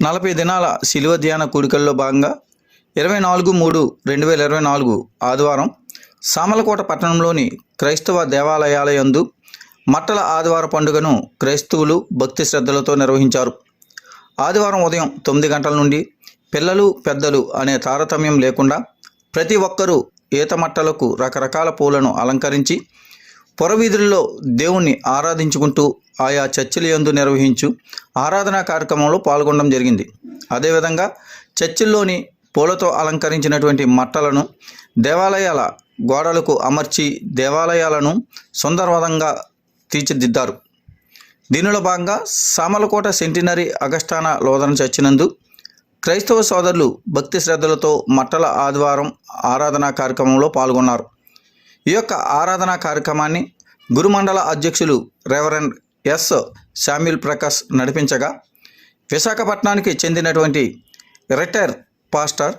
నలభై దినాల శిలువ ధ్యాన కూడికల్లో భాగంగా ఇరవై నాలుగు మూడు రెండు వేల ఇరవై నాలుగు ఆదివారం సామలకోట పట్టణంలోని క్రైస్తవ దేవాలయాలయందు మట్టల ఆదివార పండుగను క్రైస్తవులు భక్తి శ్రద్ధలతో నిర్వహించారు. ఆదివారం ఉదయం తొమ్మిది గంటల నుండి పిల్లలు పెద్దలు అనే తారతమ్యం లేకుండా ప్రతి ఒక్కరూ ఈత మట్టలకు రకరకాల పూలను అలంకరించి పొరవీధుల్లో దేవుణ్ణి ఆరాధించుకుంటూ ఆయా చర్చిల యందు నిర్వహించు ఆరాధనా కార్యక్రమంలో పాల్గొనడం జరిగింది. అదేవిధంగా చర్చిల్లోని పూలతో అలంకరించినటువంటి మట్టలను దేవాలయాల గోడలకు అమర్చి దేవాలయాలను సుందరవదంగా తీర్చిదిద్దారు. దీనిలో భాగంగా సామలకోట సెంటినరీ అగస్టానా లోదన చర్చినందు క్రైస్తవ సోదరులు భక్తి శ్రద్ధలతో మట్టల ఆదివారం ఆరాధనా కార్యక్రమంలో పాల్గొన్నారు. ఈ యొక్క ఆరాధనా కార్యక్రమాన్ని గురుమండల అధ్యక్షులు రెవరెండ్ ఎస్ శామ్యుల్ ప్రకాష్ నడిపించగా విశాఖపట్నానికి చెందినటువంటి retire pastor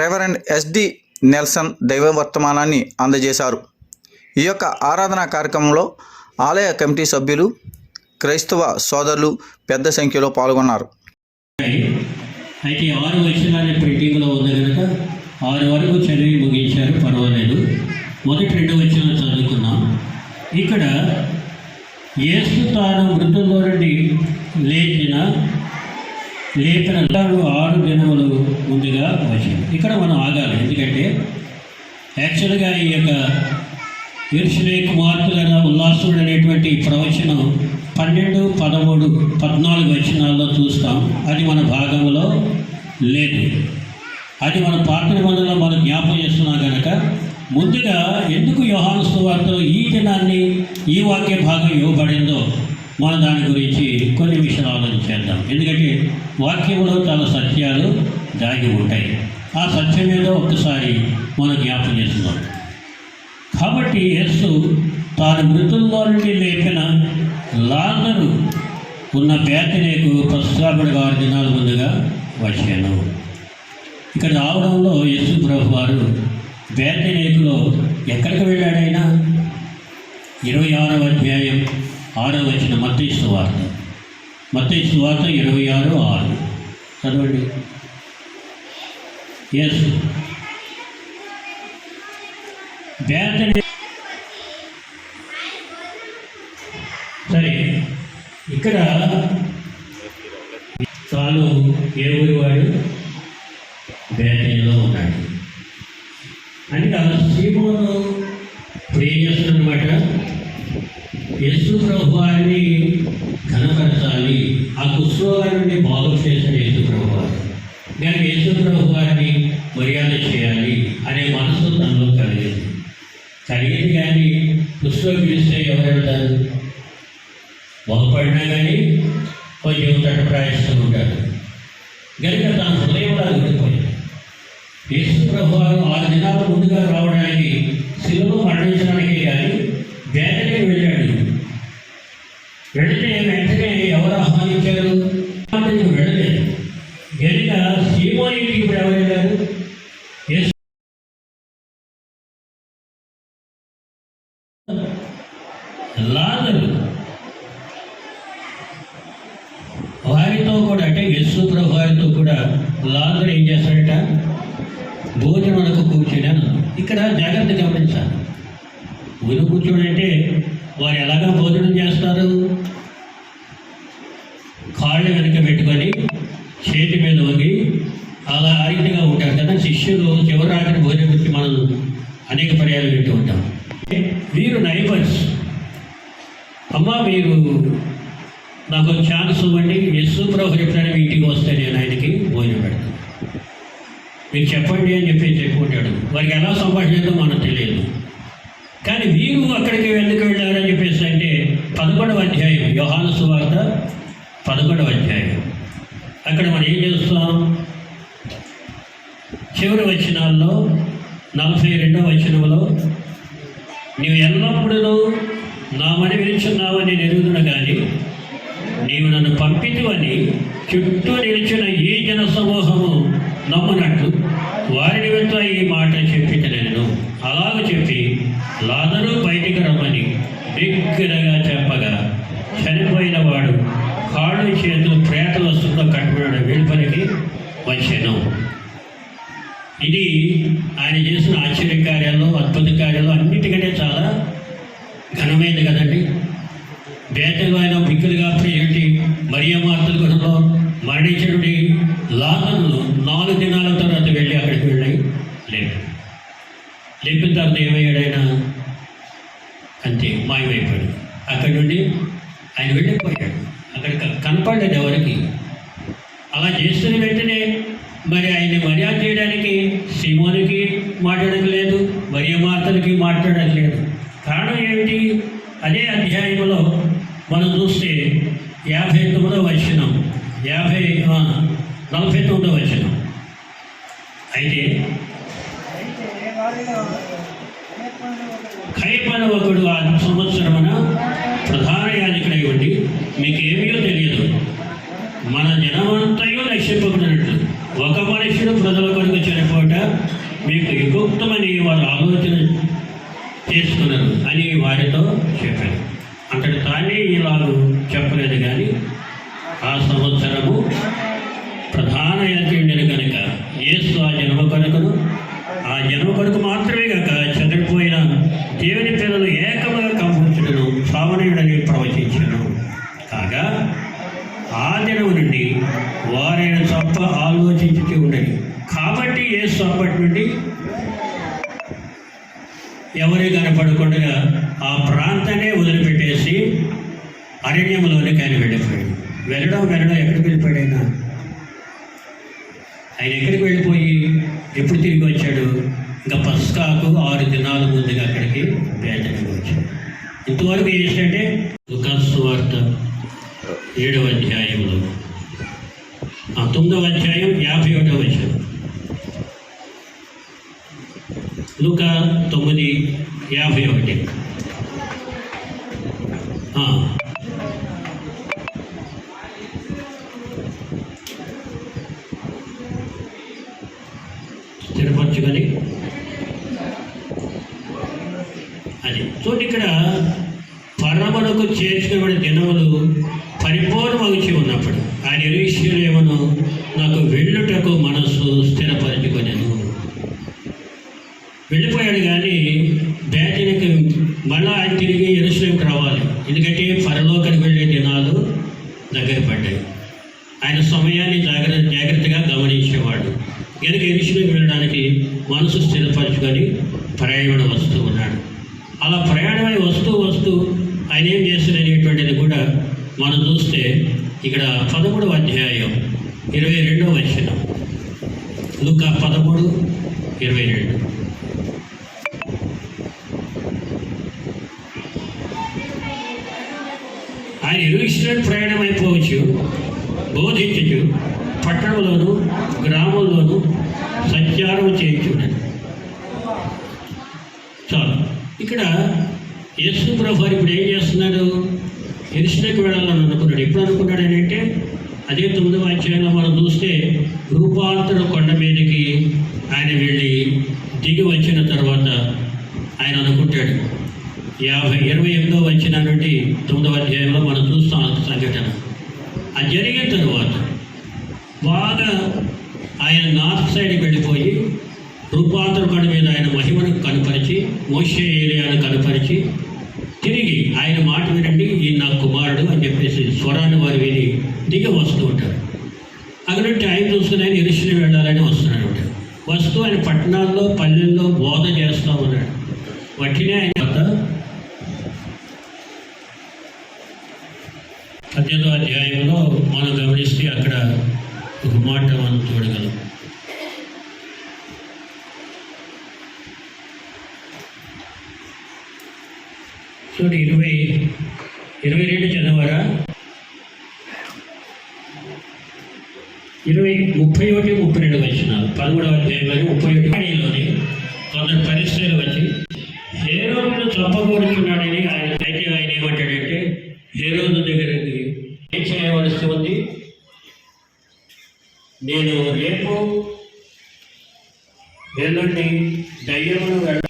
reverend SD Nelson దైవ వర్తమానాన్ని అందజేశారు. ఈ యొక్క ఆరాధనా కార్యక్రమంలో ఆలయ కమిటీ సభ్యులు క్రైస్తవ సోదరులు పెద్ద సంఖ్యలో పాల్గొన్నారు. అయితే ఆరు వచనాలే ఉంది కనుక ఆరు వరకు చదివి ముగించారు పర్వాలేదు. మొదటి రెండు వచనాలు చదువుకున్నాం ఇక్కడ యేసు తాను మృతుల్లో నుండి లేచిన లేపిన ఆరు దినములు ముందుగా వచ్చింది. ఇక్కడ మనం ఆగాలి. ఎందుకంటే యాక్చువల్గా ఈ యొక్క ఇర్షులే కుమార్తెలైన ఉల్లాసుడు అనేటువంటి ప్రవచనం పన్నెండు పదమూడు పద్నాలుగు వచనాల్లో చూస్తాం. అది మన భాగంలో లేదు. అది మన పాత్ర నిబంధనలో మనం జ్ఞాపకం చేస్తున్నాం కనుక ముందుగా ఎందుకు యోహాను సువార్తలో ఈ దినాన్ని ఈ వాక్య భాగం ఇవ్వబడిందో మన దాని గురించి కొన్ని విషయాలు ఆలోచించేద్దాం ఎందుకంటే వాక్యంలో చాలా సత్యాలు దాగి ఉంటాయి. ఆ సత్యం ఏదో ఒక్కసారి మనం జ్ఞాపకం చేస్తున్నాం కాబట్టి యేసు తాను మృతుల్లో నుండి లేపిన లాజరు ఉన్న బేతనేకు పశ్చాపడి ఆరు దినాల ముందుగా వచ్చాను. ఇక్కడ రావడంలో యేసు ప్రభు వారు బేతనేకులో ఎక్కడికి వెళ్ళాడైనా? ఇరవై ఆరవ అధ్యాయం ఆరో వచ్చిన మత్తయి వార్త. మత్తయి వార్త ఇరవై ఆరు ఆరు. చదవండి. ఎస్ బేతని సరే ఇక్కడ చాలు ఏ ఊరి వాడు? బేతనిలో వారిని కనపరచాలి. ఆ కుష్ఠరోగాన్ని బాగు చేసిన యేసు ప్రభు వారు కానీ యేసు ప్రభు వారిని మర్యాద చేయాలి అనే మనసు తనలో కలిగింది. కలిగింది కానీ కుష్ఠరోగి పిలిస్తే ఎవరెళ్తారు? బాగుపడినా కానీ కొంచెం తటప్రాయిస్తూ ఉంటారు. కనుక తన హృదయంలో అది ఉండిపోయింది యేసు ప్రభు వారు ఆరు దినాల ముందుగా రావడానికి శిలువ మరణించడానికి కానీ లాజరు. వారితో కూడా అంటే యేసు ప్రభు వారితో కూడా లాజరు ఏం చేస్తాడట? భోజనములకు కూర్చున్నాను. ఇక్కడ జాగ్రత్త గమనించాలి. ఊరు కూర్చోడంటే వారు ఎలాగా భోజనం చేస్తారు కాళ్ళు వెనుక పెట్టుకొని చేతి మీద వంగి అలా ఆ రీతిగా ఉంటారు కదా శిష్యులు చివరి రాత్రి భోజనం గురించి మనం అనేక పర్యాలు వింటూ ఉంటాం వీరు నైబర్స్ అమ్మ మీరు నాకు ఛాన్స్ ఇవ్వండి. యస్సు ప్రభు చెప్తాను మీ ఇంటికి వస్తే నేను ఆయనకి భోజనం పెడతాను. మీరు చెప్పండి అని చెప్పి చెప్పుకుంటాడు. వారికి ఎలా సంభాషణ మనకు తెలియదు. కానీ వీరు అక్కడికి ఎందుకు వెళ్ళారని చెప్పేసి అంటే పదకొండవ అధ్యాయం యోహాను సువార్త పదకొండవ అధ్యాయం. అక్కడ మనం ఏం చేస్తాం చివరి వచనాల్లో నలభై రెండవ వచనంలో నీవు ఎల్లప్పుడూ నా మని విరుచున్నావని నెరుగుదును కానీ నీవు నన్ను పంపితువని చుట్టూ నిలిచిన ఈ జన సమూహము నమ్మునట్లు వారి నిమిత్తం ఈ మాట చెప్పి నేను అలాగ చెప్పి లాదరు బయటికి రమ్మని బిగ్గరగా చెప్పగా చనిపోయిన వాడు కాళ్ళు చేతులు ప్రేత వస్తువుతో కట్టుబడిన వెలుపలికి వచ్చాను. ఇది ఆయన చేసిన ఆశ్చర్య కార్యాలు అద్భుత కార్యాలు అన్నిటికంటే చాలా ఘనమైంది కదండి. బేతలు ఆయన మిక్కులుగా ఏంటి మరియ మార్తల గృహంలో మరణించినటువంటి లాతను నాలుగు దినాల తర్వాత వెళ్ళి అక్కడికి వెళ్ళి లేపు లేపిన తర్వాత ఏమయ్యాడైనా? అంతే మాయమైపోయాడు. అక్కడి నుండి ఆయన వెళ్ళిపోయాడు. అక్కడ కనపడలేదు ఎవరికి. అలా చేస్తున్న వెంటనే మరి ఆయన మర్యాద చేయడానికి సిమోనికి మాట్లాడడం లేదు మరియు మాతలకి మాట్లాడడం లేదు కారణం ఏమిటి? అదే అధ్యాయంలో మనం చూస్తే యాభై తొమ్మిదవ వచనం యాభై నలభై తొమ్మిదవ వచనం. అయితే వారితో ఎవరి కనపడకుండా ఆ ప్రాంతాన్ని వదిలిపెట్టేసి అరణ్యంలోనికి ఆయన వెళ్ళిపోయాడు వెళ్ళడం వెళ్ళడం ఎక్కడికి వెళ్ళిపోయాడు ఆయన ఆయన ఎక్కడికి వెళ్ళిపోయి ఎప్పుడు తిరిగి వచ్చాడు? ఇంకా పస్కాకు ఆరు దినాల ముందుగా అక్కడికి వేదనకు వచ్చాడు. ఇంతవరకు ఏం చేశాడంటే వార్త ఏడవ అధ్యాయంలో. ఆ తొమ్మిదవ అధ్యాయం యాభై ఒకటవ వచ్చాడు లూక తొమ్మిది యాభై ఒకటి. స్థిరపరచు స్థిరపరచుకొని అది. చూడండి ఇక్కడ పరమనకు చేర్చుకునే దినములు పరిపూర్ణ ఉన్నప్పుడు ఆయన నిరీక్షలేమను నాకు వెళ్ళుటకు మనస్సు స్థిరపరచుకొనెను వెళ్ళిపోయాడు కానీ బ్యాటికి మళ్ళా ఆయన తిరిగి ఎరుసలేంకి రావాలి. ఎందుకంటే పరలోకానికి వెళ్ళే దినాలు దగ్గర పడ్డాయి. ఆయన సమయాన్ని జాగ్రత్త జాగ్రత్తగా గమనించేవాడు. కనుక ఎరుసలేంకి వెళ్ళడానికి మనసు స్థిరపరచుకొని ప్రయాణం వస్తూ ఉన్నాడు. అలా ప్రయాణమై వస్తూ వస్తూ ఆయన ఏం చేస్తాడనేటువంటిది కూడా మనం చూస్తే ఇక్కడ పదమూడవ అధ్యాయం ఇరవై రెండవ వచ్చిన లుక పదమూడు ఇరవై రెండు. ఆయన ఇరువిస్తున్నట్టు ప్రయాణం అయిపోవచ్చు. బోధించచ్చు పట్టణంలోను గ్రామంలోను సంచారం చేయించున్నాడు. చాలు. ఇక్కడ యేసు ప్రభు ఇప్పుడు ఏం చేస్తున్నాడు? ఎరుసలేకి వెళ్ళాలని అనుకున్నాడు. ఎప్పుడు అనుకున్నాడు అని అంటే అదే తొమ్మిదవ అధ్యాయంలో మనం చూస్తే రూపాంతర కొండ మీదకి ఆయన వెళ్ళి దిగి వచ్చిన తర్వాత ఆయన అనుకుంటాడు. యాభై ఇరవై ఎనిమిదో వచ్చిన నుండి తొమ్మిదవ అధ్యాయంలో మనం చూస్తాం సంఘటన. అది జరిగిన తర్వాత బాగా ఆయన నార్త్ సైడ్కి వెళ్ళిపోయి రూపాంతరపడి మీద ఆయన మహిమను కనపరిచి మోషే ఏరియాను కనపరిచి తిరిగి ఆయన మాట వినండి ఈ నా కుమారుడు అని చెప్పేసి స్వరాన్ని వారు విని దిగి వస్తూ ఉంటారు. అక్కడ నుండి ఆయన చూసుకుని ఆయన ఇరుషులు వెళ్ళాలని వస్తున్నాడు. వస్తూ ఆయన పట్టణాల్లో పల్లెల్లో బోధ చేస్తూ ఉన్నాడు. వట్టినే ఆయన పద్దెనిమిదో అధ్యాయంలో మనం గమనిస్తే అక్కడ ఒక మాట మనం చూడగలం. చూడు ఇరవై ఇరవై రెండు చదవరా ఇరవై ముప్పై ఒకటి ముప్పై రెండు వచ్చిన పదమూడవ అధ్యాయం ముప్పై ఒకటిలోని కొందరు పరిస్థితులు వచ్చి హేరోను చంపకూడుచున్నాడని ఆయన అయితే ఆయన ఏమంటాడంటే హేరోను దగ్గర చేయవలసి ఉంది. నేను రేపు ఎల్లుండి దయ్యమును వెళ్ళ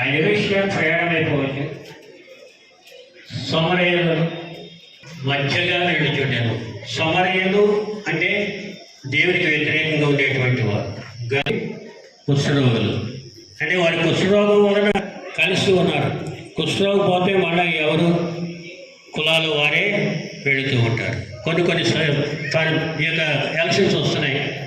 ఆ విషయం ప్రయాణం అయిపోవచ్చు సోమరయ్యలు మధ్యగా నిలుచుంటాను సోమరయ్యలు అంటే దేవుడికి వ్యతిరేకంగా ఉండేటువంటి వారు. కానీ కుష్ఠరోగులు. అంటే వారి కుష్ఠరోగం వలన కలిసి ఉన్నారు. కుష్ఠరోగం పోతే మళ్ళీ ఎవరు కులాలు వారే వెళుతూ ఉంటారు. కొన్ని కొన్ని ఈ యొక్క ఎలక్షన్స్ వస్తున్నాయి.